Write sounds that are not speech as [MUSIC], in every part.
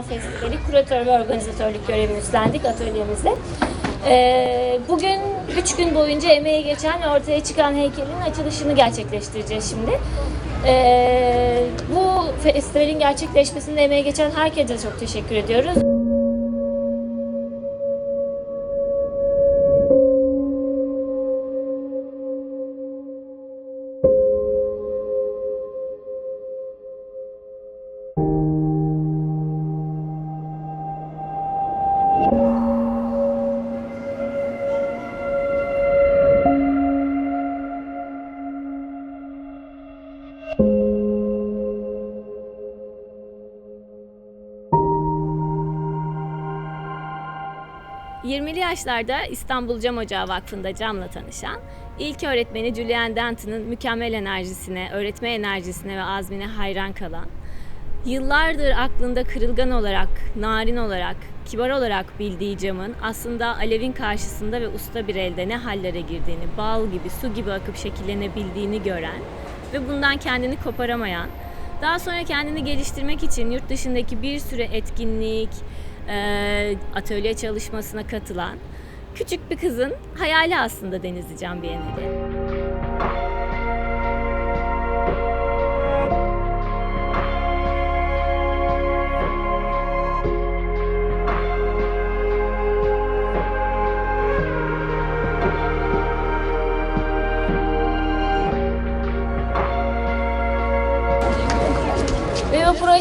Festivali kuratör ve organizatörlük görevi üstlendik atölyemizde. Ee, bugün 3 gün boyunca emeği geçen ve ortaya çıkan heykelin açılışını gerçekleştireceğiz şimdi. Ee, bu festivalin gerçekleşmesinde emeği geçen herkese çok teşekkür ediyoruz. Yaşlarda İstanbul Cam Ocağı Vakfı'nda camla tanışan... ...ilk öğretmeni Julian Denton'ın mükemmel enerjisine, öğretme enerjisine ve azmine hayran kalan... ...yıllardır aklında kırılgan olarak, narin olarak, kibar olarak bildiği camın... ...aslında alevin karşısında ve usta bir elde ne hallere girdiğini... ...bal gibi, su gibi akıp şekillenebildiğini gören... ...ve bundan kendini koparamayan... Daha sonra kendini geliştirmek için yurt dışındaki bir sürü etkinlik, e, atölye çalışmasına katılan küçük bir kızın hayali aslında Denizli Can Bienali.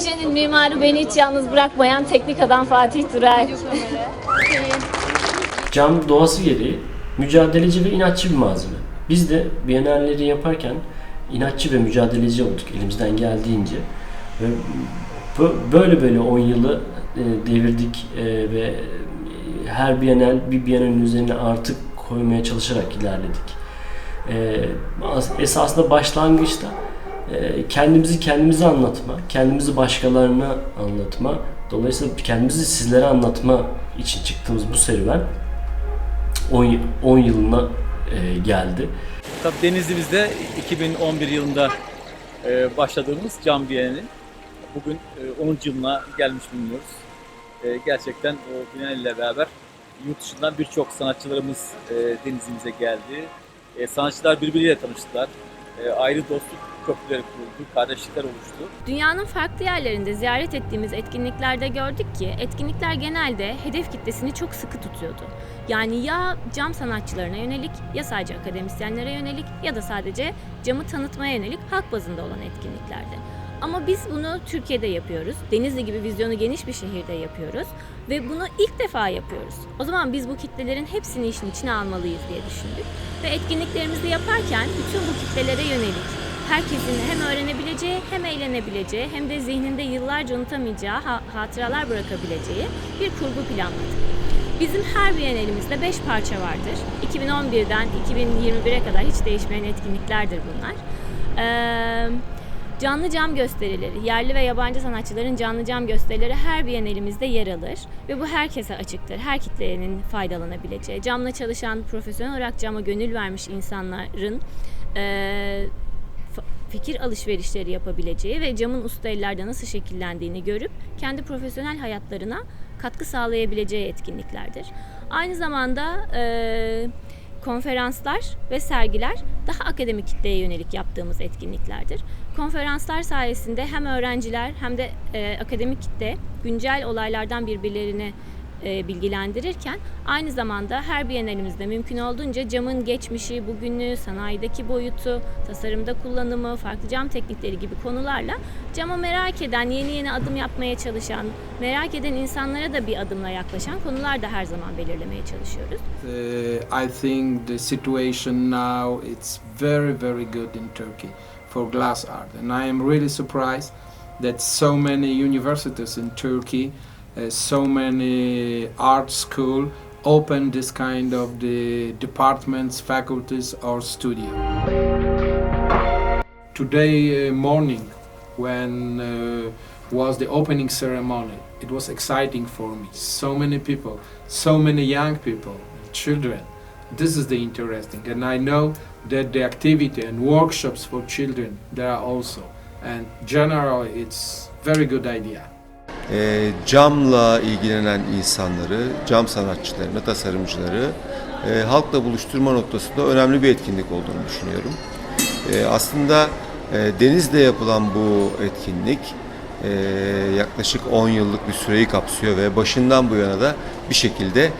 Projenin mimarı beni hiç yalnız bırakmayan teknik adam Fatih Turay. Cam doğası gereği mücadeleci ve inatçı bir malzeme. Biz de bienalleri yaparken inatçı ve mücadeleci olduk elimizden geldiğince. Böyle böyle 10 yılı e, devirdik e, ve her bienal bir bienalin üzerine artık koymaya çalışarak ilerledik. E, as- Esasında başlangıçta kendimizi kendimize anlatma, kendimizi başkalarına anlatma, dolayısıyla kendimizi sizlere anlatma için çıktığımız bu serüven 10, 10 yılına e, geldi. Tabii Denizli'mizde 2011 yılında e, başladığımız Cam Bienali bugün e, 10. yılına gelmiş bulunuyoruz. E, gerçekten o Bienal ile beraber yurt dışından birçok sanatçılarımız e, Denizli'mize geldi. E, sanatçılar birbiriyle tanıştılar. E, ayrı dostluk köprüleri kuruldu, kardeşlikler oluştu. Dünyanın farklı yerlerinde ziyaret ettiğimiz etkinliklerde gördük ki etkinlikler genelde hedef kitlesini çok sıkı tutuyordu. Yani ya cam sanatçılarına yönelik ya sadece akademisyenlere yönelik ya da sadece camı tanıtmaya yönelik halk bazında olan etkinliklerdi. Ama biz bunu Türkiye'de yapıyoruz. Denizli gibi vizyonu geniş bir şehirde yapıyoruz ve bunu ilk defa yapıyoruz. O zaman biz bu kitlelerin hepsini işin içine almalıyız diye düşündük. Ve etkinliklerimizi yaparken bütün bu kitlelere yönelik herkesin hem öğrenebileceği hem eğlenebileceği hem de zihninde yıllarca unutamayacağı ha- hatıralar bırakabileceği bir kurgu planladık. Bizim her biyenelimizde 5 parça vardır. 2011'den 2021'e kadar hiç değişmeyen etkinliklerdir bunlar. Ee, canlı cam gösterileri, yerli ve yabancı sanatçıların canlı cam gösterileri her biyenelimizde yer alır. Ve bu herkese açıktır. Her kitlenin faydalanabileceği. Camla çalışan, profesyonel olarak cama gönül vermiş insanların fa- fikir alışverişleri yapabileceği ve camın usta ellerde nasıl şekillendiğini görüp kendi profesyonel hayatlarına katkı sağlayabileceği etkinliklerdir. Aynı zamanda e, konferanslar ve sergiler daha akademik kitleye yönelik yaptığımız etkinliklerdir. Konferanslar sayesinde hem öğrenciler hem de e, akademik kitle güncel olaylardan birbirlerini e, bilgilendirirken aynı zamanda her biyenelimizde mümkün olduğunca camın geçmişi, bugünü, sanayideki boyutu, tasarımda kullanımı, farklı cam teknikleri gibi konularla cama merak eden, yeni yeni adım yapmaya çalışan, merak eden insanlara da bir adımla yaklaşan konular da her zaman belirlemeye çalışıyoruz. Uh, I think the situation now it's very very good in Turkey for glass art, and I am really surprised that so many universities in Turkey, so many art school open this kind of the departments, faculties, or studio. Today uh, morning, when uh, was the opening ceremony, it was exciting for me. So many people, so many young people, children. This is the interesting, and I know that the activity and workshops for children there are also, and generally it's very good idea. E, camla ilgilenen insanları, cam sanatçılarını, tasarımcıları e, halkla buluşturma noktasında önemli bir etkinlik olduğunu düşünüyorum. E, aslında e, denizde yapılan bu etkinlik e, yaklaşık 10 yıllık bir süreyi kapsıyor ve başından bu yana da bir şekilde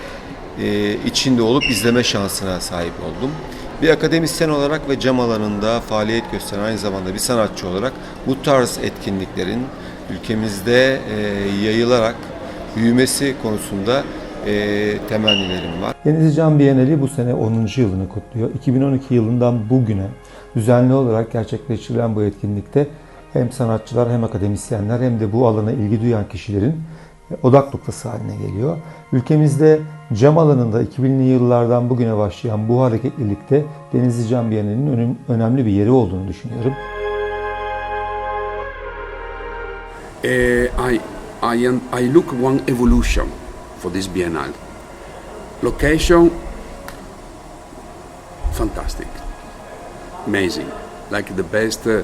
e, içinde olup izleme şansına sahip oldum. Bir akademisyen olarak ve cam alanında faaliyet gösteren aynı zamanda bir sanatçı olarak bu tarz etkinliklerin ülkemizde e, yayılarak büyümesi konusunda e, temennilerim var. Denizli Cam Bienali bu sene 10. yılını kutluyor. 2012 yılından bugüne düzenli olarak gerçekleştirilen bu etkinlikte hem sanatçılar hem akademisyenler hem de bu alana ilgi duyan kişilerin odak noktası haline geliyor. Ülkemizde cam alanında 2000'li yıllardan bugüne başlayan bu hareketlilikte Denizli Cam Bienali'nin önemli bir yeri olduğunu düşünüyorum. I, I, am, I look one evolution for this biennale. Location, fantastic, amazing, like the best. Uh,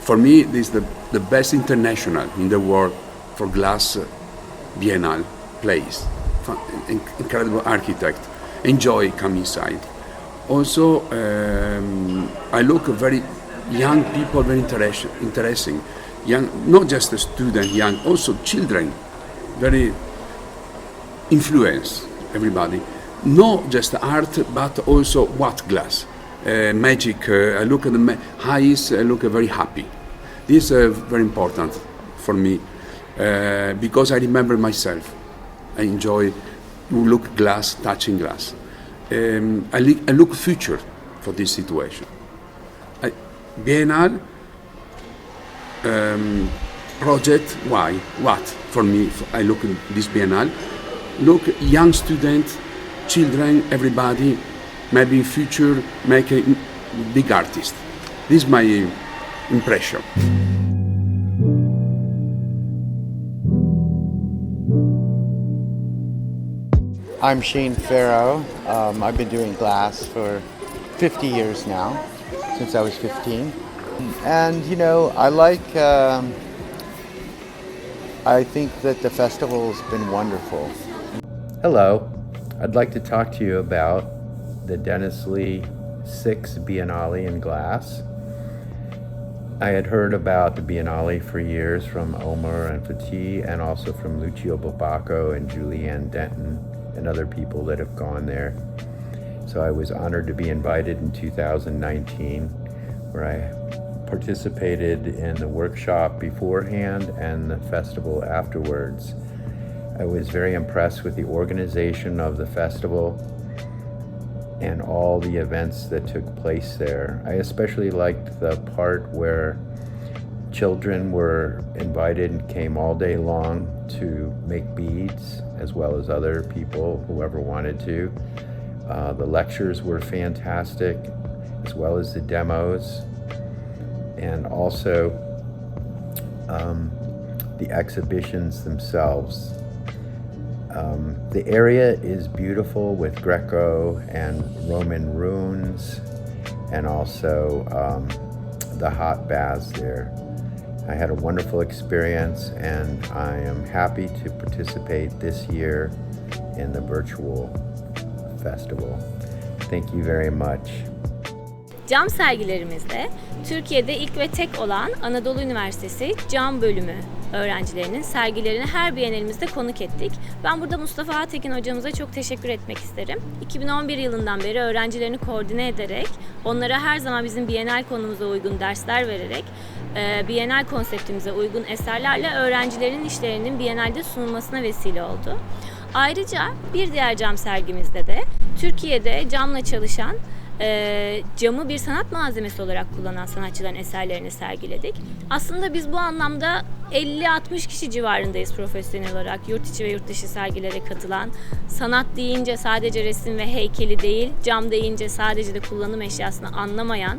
for me, this is the, the best international in the world for glass uh, biennale place. In- incredible architect. Enjoy come inside. Also, um, I look very young people, very interest, interesting. Young, not just the student, young, also children, very influence everybody. Not just art, but also what glass, uh, magic. Uh, I look at the ma- eyes. I look very happy. This is uh, very important for me uh, because I remember myself. I enjoy look glass, touching glass. Um, I, li- I look future for this situation. I, Biennale um, project. Why? What? For me, I look at this Biennale. Look, young students, children, everybody, maybe in future make a big artist. This is my impression. I'm Shane Farrow. Um, I've been doing glass for 50 years now, since I was 15. And you know, I like. Um, I think that the festival's been wonderful. Hello, I'd like to talk to you about the Dennis Lee 6 Biennale in Glass. I had heard about the Biennale for years from Omar and Fatih and also from Lucio Babacco and Julianne Denton and other people that have gone there. So I was honored to be invited in 2019 where I participated in the workshop beforehand and the festival afterwards. I was very impressed with the organization of the festival and all the events that took place there. I especially liked the part where children were invited and came all day long to make beads, as well as other people, whoever wanted to. Uh, the lectures were fantastic, as well as the demos, and also um, the exhibitions themselves. Um, the area is beautiful with Greco and Roman ruins, and also um, the hot baths there. I had a wonderful experience, and I am happy to participate this year in the virtual festival. Thank you very much. Cam sergilerimizde Türkiye'de ilk ve tek olan Anadolu Üniversitesi Cam Bölümü öğrencilerinin sergilerini her Biennalimizde konuk ettik. Ben burada Mustafa Atekin hocamıza çok teşekkür etmek isterim. 2011 yılından beri öğrencilerini koordine ederek, onlara her zaman bizim Biennale konumuza uygun dersler vererek, e, Biennale konseptimize uygun eserlerle öğrencilerin işlerinin Biennale'de sunulmasına vesile oldu. Ayrıca bir diğer cam sergimizde de Türkiye'de camla çalışan e, camı bir sanat malzemesi olarak kullanan sanatçıların eserlerini sergiledik. Aslında biz bu anlamda 50-60 kişi civarındayız profesyonel olarak yurt içi ve yurt dışı sergilere katılan. Sanat deyince sadece resim ve heykeli değil, cam deyince sadece de kullanım eşyasını anlamayan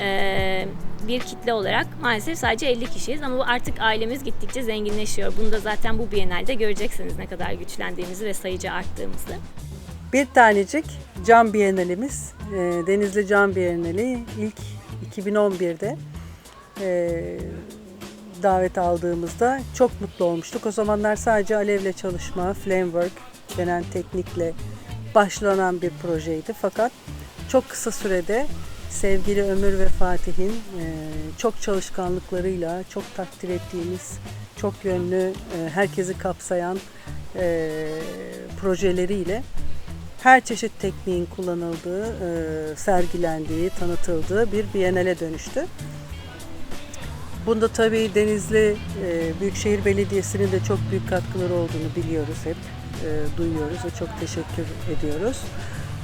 e, bir kitle olarak maalesef sadece 50 kişiyiz ama bu artık ailemiz gittikçe zenginleşiyor. Bunu da zaten bu Biennale'de göreceksiniz ne kadar güçlendiğimizi ve sayıca arttığımızı. Bir tanecik cam bienalimiz, e, Denizli Cam Bienali ilk 2011'de e, davet aldığımızda çok mutlu olmuştuk. O zamanlar sadece alevle çalışma, flamework denen teknikle başlanan bir projeydi. Fakat çok kısa sürede sevgili Ömür ve Fatih'in e, çok çalışkanlıklarıyla, çok takdir ettiğimiz, çok yönlü, e, herkesi kapsayan e, projeleriyle her çeşit tekniğin kullanıldığı, e, sergilendiği, tanıtıldığı bir Biennale dönüştü. Bunda tabii Denizli e, Büyükşehir Belediyesi'nin de çok büyük katkıları olduğunu biliyoruz hep, e, duyuyoruz ve çok teşekkür ediyoruz.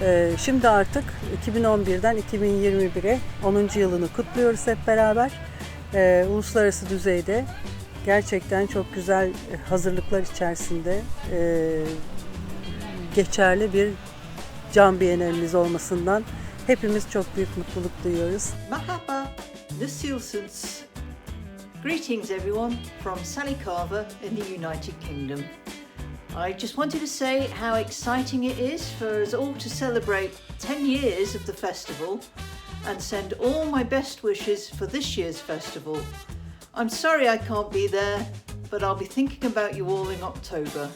E, şimdi artık 2011'den 2021'e 10. yılını kutluyoruz hep beraber. E, uluslararası düzeyde gerçekten çok güzel hazırlıklar içerisinde e, geçerli bir bienalimiz olmasından hepimiz çok büyük mutluluk duyuyoruz. Mahaba, Nassilsons. Greetings everyone from Sally Carver in the United Kingdom. I just wanted to say how exciting it is for us all to celebrate 10 years of the festival and send all my best wishes for this year's festival. I'm sorry I can't be there, but I'll be thinking about you all in October.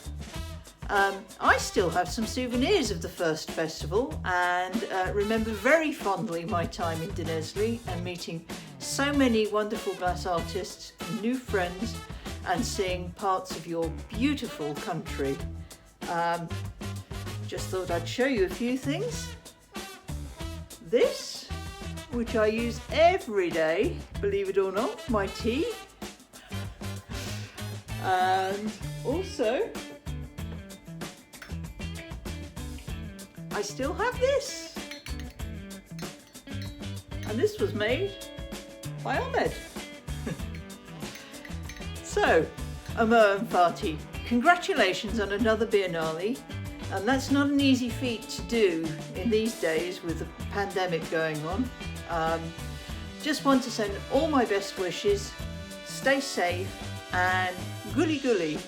Um, I still have some souvenirs of the first festival and uh, remember very fondly my time in Denizli and meeting so many wonderful glass artists, new friends, and seeing parts of your beautiful country. Um, just thought I'd show you a few things. This, which I use every day, believe it or not, my tea. And also, I still have this. And this was made by Ahmed. [LAUGHS] so, Amar and Fatih, congratulations on another Biennale. And that's not an easy feat to do in these days with the pandemic going on. Um, just want to send all my best wishes, stay safe, and gully gully.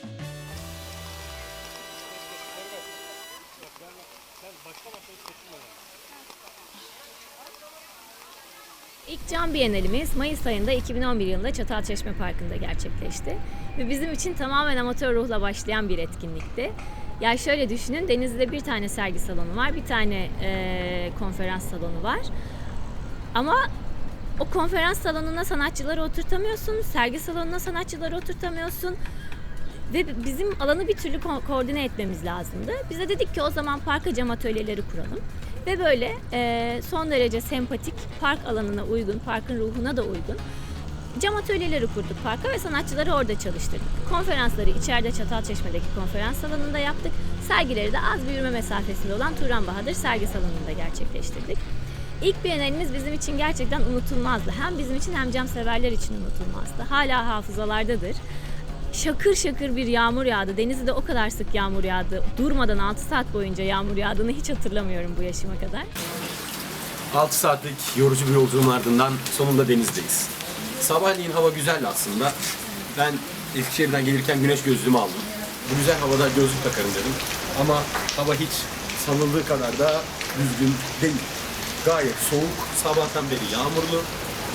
Cam Bienalimiz Mayıs ayında 2011 yılında Çatalçeşme Parkı'nda gerçekleşti. Ve bizim için tamamen amatör ruhla başlayan bir etkinlikti. Ya şöyle düşünün, Denizli'de bir tane sergi salonu var, bir tane eee, konferans salonu var. Ama o konferans salonuna sanatçıları oturtamıyorsun, sergi salonuna sanatçıları oturtamıyorsun. Ve bizim alanı bir türlü ko- koordine etmemiz lazımdı. Biz de dedik ki o zaman parka cam atölyeleri kuralım. Ve böyle e, son derece sempatik, park alanına uygun, parkın ruhuna da uygun cam atölyeleri kurduk parka ve sanatçıları orada çalıştırdık. Konferansları içeride Çatalçeşme'deki konferans salonunda yaptık. Sergileri de az bir yürüme mesafesinde olan Turan Bahadır sergi salonunda gerçekleştirdik. İlk Bienalimiz bizim için gerçekten unutulmazdı. Hem bizim için hem cam severler için unutulmazdı. Hala hafızalardadır. Şakır şakır bir yağmur yağdı. Denizli'de o kadar sık yağmur yağdı. Durmadan 6 saat boyunca yağmur yağdığını hiç hatırlamıyorum bu yaşıma kadar. 6 saatlik yorucu bir yolculuğun ardından sonunda denizdeyiz. Sabahleyin hava güzeldi aslında. Ben Eskişehir'den gelirken güneş gözlüğümü aldım. Bu güzel havada gözlük takarım dedim. Ama hava hiç sanıldığı kadar da düzgün değil. Gayet soğuk, sabahtan beri yağmurlu.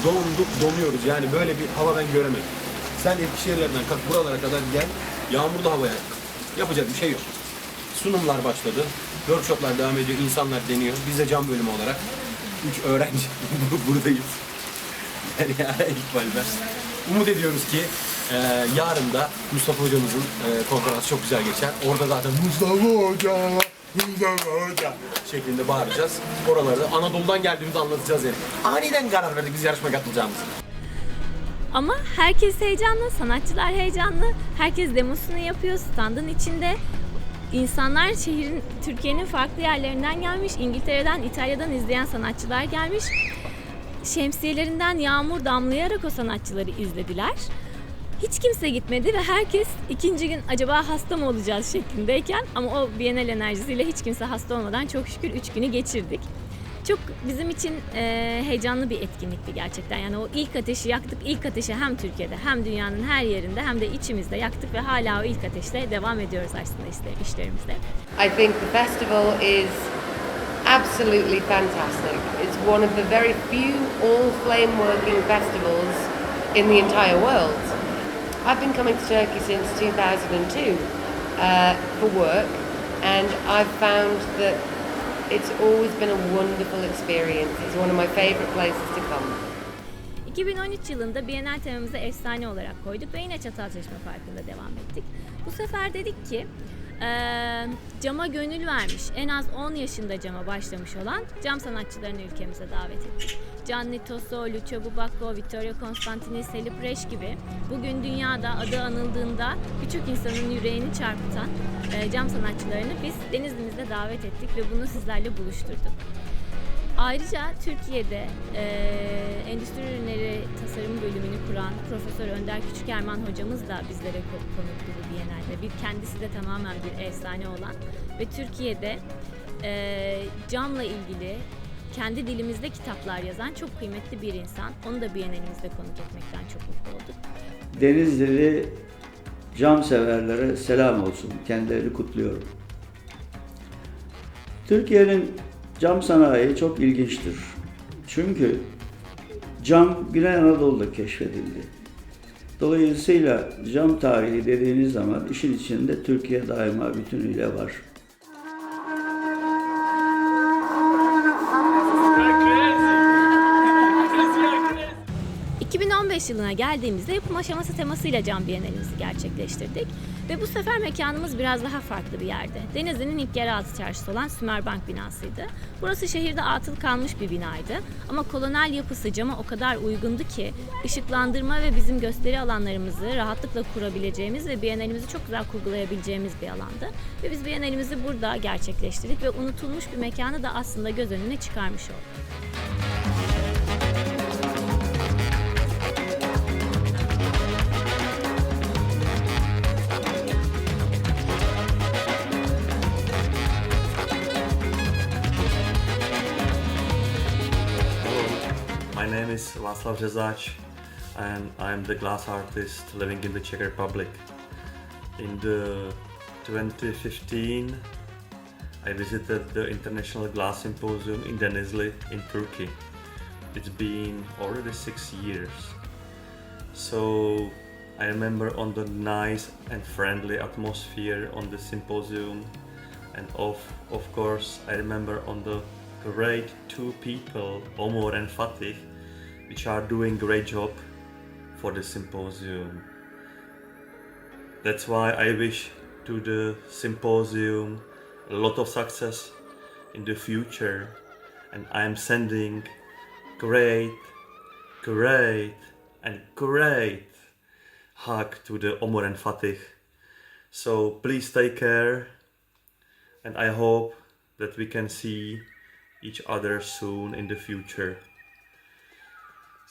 Donduk, donuyoruz. Yani böyle bir hava ben göremedim. Sen Eskişehir'lerden kalk buralara kadar gel. Yağmurlu havaya yapacak bir şey yok. Sunumlar başladı. Workshoplar devam ediyor. insanlar deniyor. Biz de cam bölümü olarak 3 öğrenci [LAUGHS] buradayız. Yani ya İkbal'den. Umut ediyoruz ki e, yarın da Mustafa hocamızın e, konferansı çok güzel geçer. Orada zaten Mustafa Hoca, Mustafa Hoca şeklinde bağıracağız. Oraları da Anadolu'dan geldiğimizi anlatacağız yani. Aniden karar verdik biz yarışmaya katılacağımızı. Ama herkes heyecanlı, sanatçılar heyecanlı. Herkes demosunu yapıyor standın içinde. İnsanlar şehrin, Türkiye'nin farklı yerlerinden gelmiş. İngiltere'den, İtalya'dan izleyen sanatçılar gelmiş. Şemsiyelerinden yağmur damlayarak o sanatçıları izlediler. Hiç kimse gitmedi ve herkes ikinci gün acaba hasta mı olacağız şeklindeyken ama o Bienal enerjisiyle hiç kimse hasta olmadan çok şükür üç günü geçirdik. Çok bizim için e, heyecanlı bir etkinlikti gerçekten. Yani o ilk ateşi yaktık. İlk ateşi hem Türkiye'de hem dünyanın her yerinde hem de içimizde yaktık ve hala o ilk ateşle devam ediyoruz aslında işte, işlerimizde. I think the festival is absolutely fantastic. It's one of the very few all flame working festivals in the entire world. I've been coming to Turkey since 2002 uh, for work, and I've found that it's always been a wonderful experience. It's one of my favourite places to come. 2013 yılında Bienal temamızı efsane olarak koyduk ve yine Çatalçeşme Parkı'nda devam ettik. Bu sefer dedik ki eee, cama gönül vermiş, en az 10 yaşında cama başlamış olan cam sanatçılarını ülkemize davet ettik. Gianni Tosso, Lucio Bubacco, Vittorio Constantini, Selip Reş gibi bugün dünyada adı anıldığında birçok insanın yüreğini çarpıtan eee, cam sanatçılarını biz Denizli'mizde davet ettik ve bunu sizlerle buluşturduk. Ayrıca Türkiye'de eee, endüstri ürünleri tasarım bölümünü kuran Profesör Önder Küçükerman hocamız da bizlere ko- konuktu bu Biennale'de. Bir kendisi de tamamen bir efsane olan ve Türkiye'de eee, camla ilgili kendi dilimizde kitaplar yazan çok kıymetli bir insan. Onu da Biennalemizde konuk etmekten çok mutlu olduk. Denizlili cam severlere selam olsun. Kendilerini kutluyorum. Türkiye'nin cam sanayi çok ilginçtir. Çünkü cam Güney Anadolu'da keşfedildi. Dolayısıyla cam tarihi dediğiniz zaman işin içinde Türkiye daima bütünüyle var. 2015 yılına geldiğimizde yapım aşaması temasıyla cam bienalimizi gerçekleştirdik. Ve bu sefer mekanımız biraz daha farklı bir yerde. Denizli'nin ilk yeraltı çarşısı olan Sümerbank binasıydı. Burası şehirde atıl kalmış bir binaydı. Ama kolonel yapısı cama o kadar uygundu ki ışıklandırma ve bizim gösteri alanlarımızı rahatlıkla kurabileceğimiz ve bienalimizi çok güzel kurgulayabileceğimiz bir alandı. Ve biz bienalimizi burada gerçekleştirdik ve unutulmuş bir mekanı da aslında göz önüne çıkarmış olduk. Is Václav Řezáč and I'm the glass artist living in the Czech Republic. In the 2015 I visited the International Glass Symposium in Denizli in Turkey. It's been already six years. So I remember on the nice and friendly atmosphere on the symposium and of of course I remember on the great two people, Omar and Fatih, which are doing great job for the symposium. That's why I wish to the symposium a lot of success in the future and I'm sending great, great and great hug to the Omar and Fatih. So please take care and I hope that we can see each other soon in the future.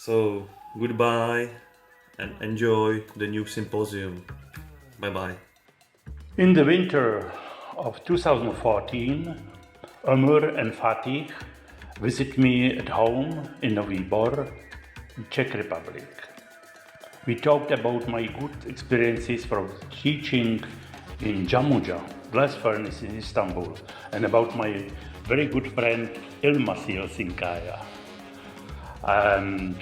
So, goodbye and enjoy the new symposium. Bye bye. In the winter of 2014, Ömür and Fatih visit me at home in Novi Bor, Czech Republic. We talked about my good experiences from teaching in Jamuja, glass furnace in Istanbul, and about my very good friend Ilmasi Sinkaya. And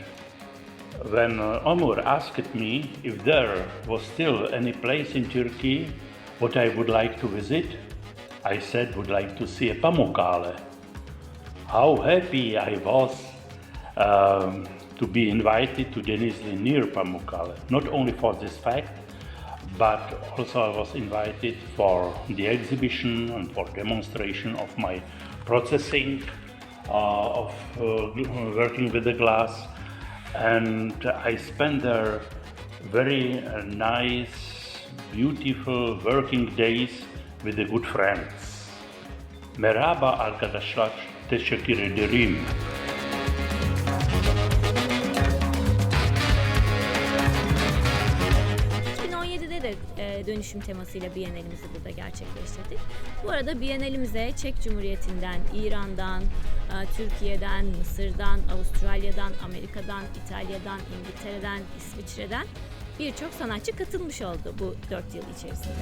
when uh, Omur asked me if there was still any place in Turkey what I would like to visit, I said would like to see a Pamukkale. How happy I was um, to be invited to Denizli near Pamukkale, not only for this fact, but also I was invited for the exhibition and for demonstration of my processing uh, of uh, working with the glass and I spent there very uh, nice, beautiful working days with the good friends. Merhaba arkadaşlar, teşekkür ederim. Dönüşüm temasıyla Biennalimizi burada gerçekleştirdik. Bu arada Biennalimize Çek Cumhuriyeti'nden, İran'dan, e, Türkiye'den, Mısır'dan, Avustralya'dan, Amerika'dan, İtalya'dan, İngiltere'den, İsviçre'den birçok sanatçı katılmış oldu bu dört yıl içerisinde.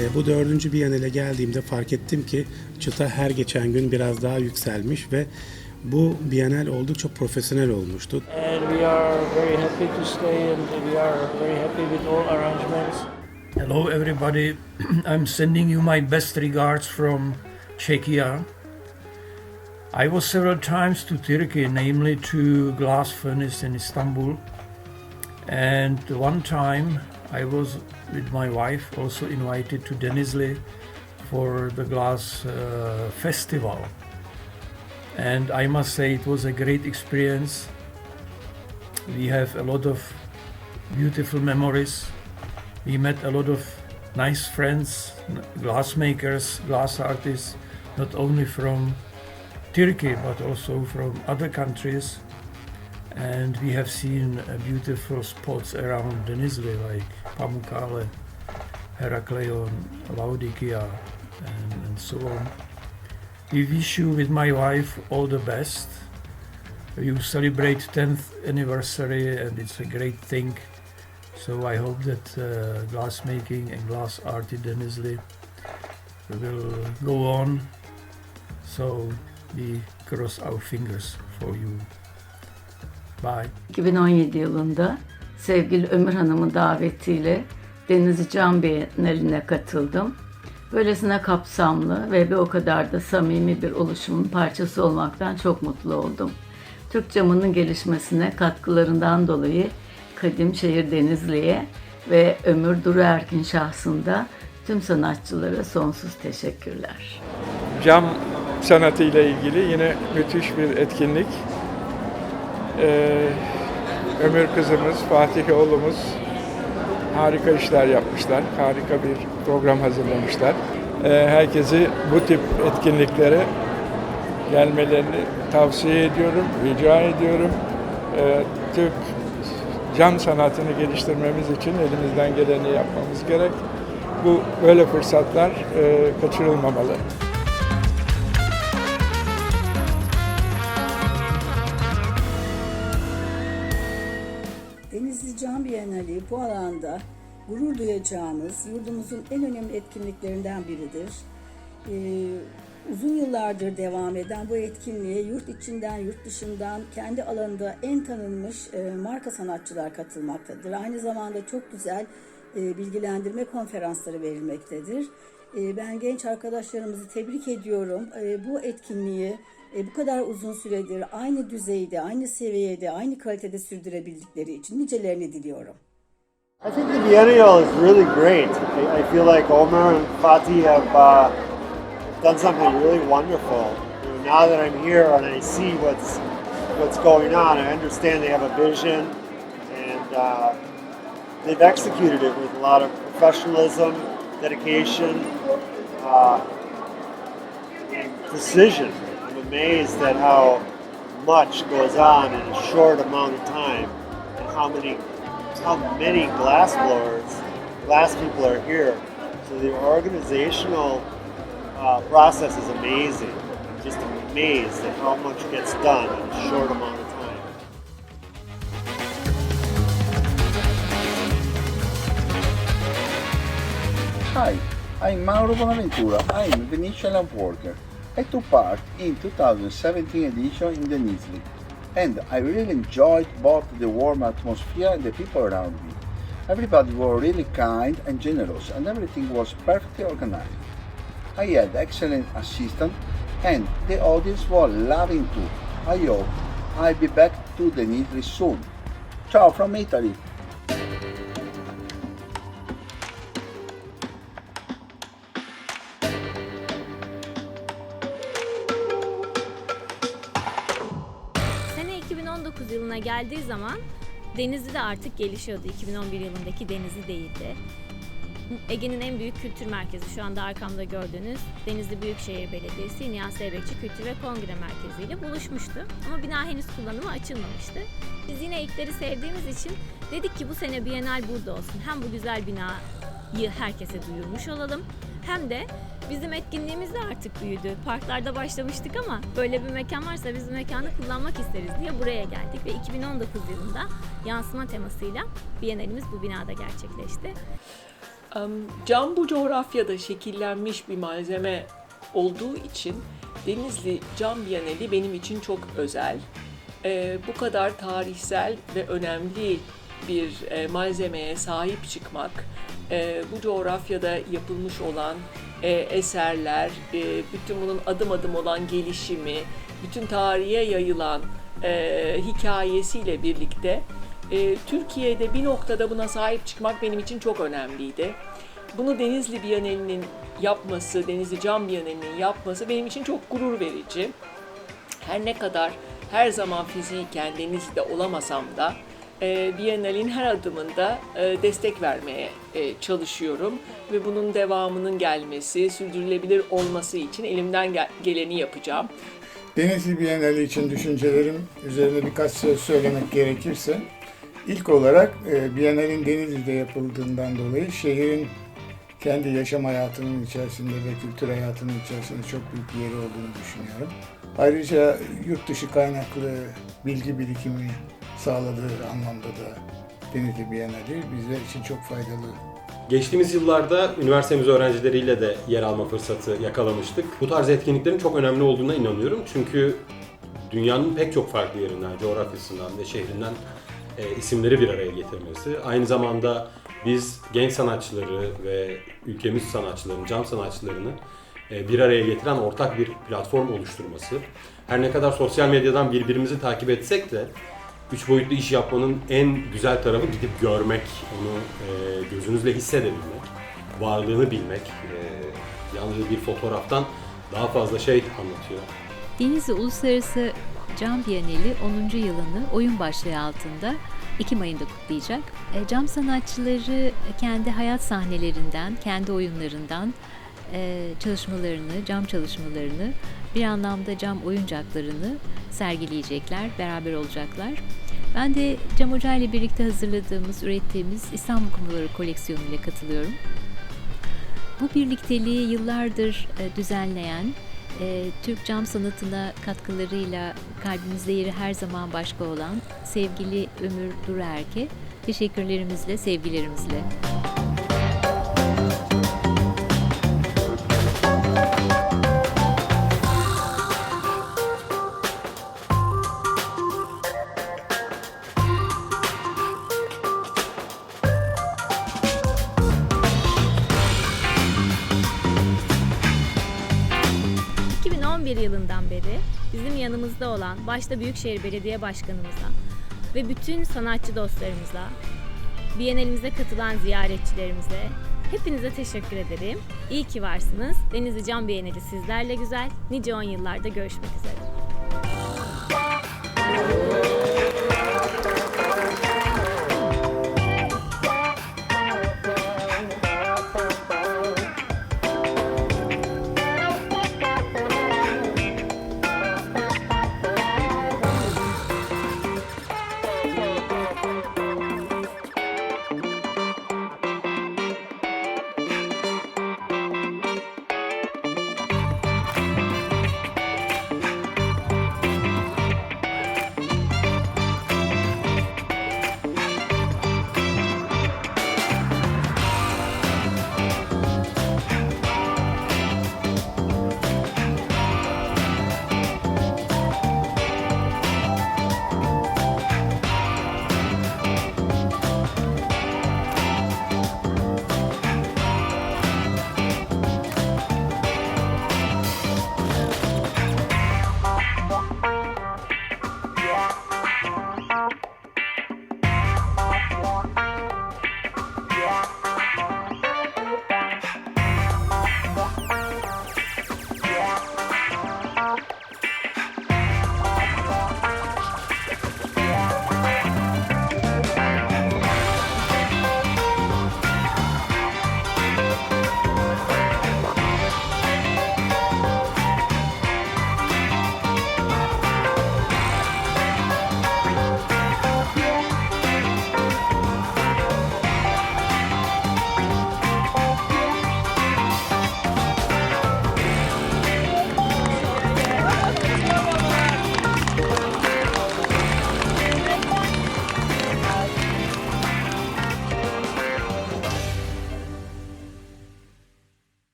E, bu dördüncü Biennale geldiğimde fark ettim ki çıta her geçen gün biraz daha yükselmiş ve Bu Bienal oldukça profesyonel olmuştu. and we are very happy to stay and we are very happy with all arrangements. Hello, everybody. [CLEARS THROAT] I'm sending you my best regards from Czechia. I was several times to Turkey, namely to Glass Furnace in Istanbul. And one time I was with my wife also invited to Denizli for the glass uh, festival. And I must say it was a great experience. We have a lot of beautiful memories. We met a lot of nice friends, glass makers, glass artists, not only from Turkey but also from other countries. And we have seen beautiful spots around Denizli like Pamukkale, Herakleion, Laodicea, and, and so on. We wish you, with my wife, all the best. You celebrate 10th anniversary, and it's a great thing. So I hope that uh, glass and glass art in Denizli will go on. So we cross our fingers for you. Bye. 2017 yılında sevgili Ömür Hanım'ın davetiyle Denizli Cam Bienali'ne katıldım. Böylesine kapsamlı ve bir o kadar da samimi bir oluşumun parçası olmaktan çok mutlu oldum. Türk camının gelişmesine katkılarından dolayı Kadim Şehir Denizli'ye ve Ömür Duru Erkin şahsında tüm sanatçılara sonsuz teşekkürler. Cam sanatı ile ilgili yine müthiş bir etkinlik. Ee, Ömür kızımız, Fatih oğlumuz harika işler yapmışlar. Harika bir program hazırlamışlar. Ee, herkesi bu tip etkinliklere gelmelerini tavsiye ediyorum, rica ediyorum. Ee, Türk cam sanatını geliştirmemiz için elimizden geleni yapmamız gerek. Bu böyle fırsatlar e, kaçırılmamalı. Bienali bu alanda gurur duyacağımız yurdumuzun en önemli etkinliklerinden biridir. Ee, uzun yıllardır devam eden bu etkinliğe yurt içinden, yurt dışından kendi alanında en tanınmış e, marka sanatçılar katılmaktadır. Aynı zamanda çok güzel e, bilgilendirme konferansları verilmektedir. E, ben genç arkadaşlarımızı tebrik ediyorum. E, bu etkinliği e, bu kadar uzun süredir aynı düzeyde, aynı seviyede, aynı kalitede sürdürebildikleri için nicelerini diliyorum. I think the Biennial is really great. I, I feel like Omar and Fatih have uh, done something really wonderful. You know, now that I'm here and I see what's what's going on, I understand they have a vision and uh, they've executed it with a lot of professionalism, dedication, uh, and precision. I'm amazed at how much goes on in a short amount of time and how many how many glass blowers, glass people are here. So the organizational uh, process is amazing. I'm just amazed at how much gets done in a short amount of time. Hi, I'm Mauro Bonaventura. I'm a Venetian worker. I took part in 2017 edition in Denizli, and I really enjoyed both the warm atmosphere and the people around me. Everybody were really kind and generous, and everything was perfectly organized. I had excellent assistance, and the audience was loving too. I hope I'll be back to Denizli soon. Ciao from Italy. Geldiği zaman Denizli de artık gelişiyordu. 2011 yılındaki Denizli değildi. Ege'nin en büyük kültür merkezi şu anda arkamda gördüğünüz Denizli Büyükşehir Belediyesi Niyazi Eybekçi Kültür ve Kongre Merkezi ile buluşmuştu. Ama bina henüz kullanıma açılmamıştı. Biz yine ilkleri sevdiğimiz için dedik ki bu sene Bienal burada olsun. Hem bu güzel binayı herkese duyurmuş olalım hem de bizim etkinliğimiz de artık büyüdü. Parklarda başlamıştık ama böyle bir mekan varsa biz mekanı kullanmak isteriz diye buraya geldik ve 2019 yılında yansıma temasıyla Bienalimiz bu binada gerçekleşti. Cam bu coğrafyada şekillenmiş bir malzeme olduğu için Denizli Cam Bienali benim için çok özel. Ee, bu kadar tarihsel ve önemli bir e, malzemeye sahip çıkmak, e, bu coğrafyada yapılmış olan e, eserler, e, bütün bunun adım adım olan gelişimi, bütün tarihe yayılan e, hikayesiyle birlikte e, Türkiye'de bir noktada buna sahip çıkmak benim için çok önemliydi. Bunu Denizli Bienali'nin yapması, Denizli Cam Bienali'nin yapması benim için çok gurur verici. Her ne kadar her zaman fiziken Denizli'de olamasam da e, Bienalin her adımında e, destek vermeye e, çalışıyorum ve bunun devamının gelmesi, sürdürülebilir olması için elimden gel- geleni yapacağım. Denizli Bienali için düşüncelerim üzerine birkaç söz söylemek gerekirse, ilk olarak Bienalin Denizli'de yapıldığından dolayı şehrin kendi yaşam hayatının içerisinde ve kültür hayatının içerisinde çok büyük bir yeri olduğunu düşünüyorum. Ayrıca yurt dışı kaynaklı bilgi birikimi sağladığı anlamda da Denizli Bienali bizler için çok faydalı Geçtiğimiz yıllarda üniversitemiz öğrencileriyle de yer alma fırsatı yakalamıştık. Bu tarz etkinliklerin çok önemli olduğuna inanıyorum. Çünkü dünyanın pek çok farklı yerinden, coğrafyasından ve şehrinden e, isimleri bir araya getirmesi. Aynı zamanda biz genç sanatçıları ve ülkemiz sanatçılarını, cam sanatçılarını e, bir araya getiren ortak bir platform oluşturması. Her ne kadar sosyal medyadan birbirimizi takip etsek de üç boyutlu iş yapmanın en güzel tarafı gidip görmek, onu e, gözünüzle hissedebilmek, varlığını bilmek. E, yalnız bir fotoğraftan daha fazla şey anlatıyor. Denizli Uluslararası Cam Bienali 10. yılını oyun başlığı altında Ekim ayında kutlayacak. E, Cam sanatçıları kendi hayat sahnelerinden, kendi oyunlarından e, çalışmalarını, cam çalışmalarını, bir anlamda cam oyuncaklarını sergileyecekler, beraber olacaklar. Ben de Cam Hoca ile birlikte hazırladığımız, ürettiğimiz İstanbul Kumruları koleksiyonu ile katılıyorum. Bu birlikteliği yıllardır e, düzenleyen, e, Türk cam sanatına katkılarıyla kalbimizde yeri her zaman başka olan sevgili Ömür Durerke teşekkürlerimizle, sevgilerimizle. Ee, başta Büyükşehir Belediye Başkanımıza ve bütün sanatçı dostlarımıza, Bienalimize katılan ziyaretçilerimize hepinize teşekkür ederim. İyi ki varsınız. Denizli Cam Bienali sizlerle güzel. Nice on yıllarda görüşmek üzere.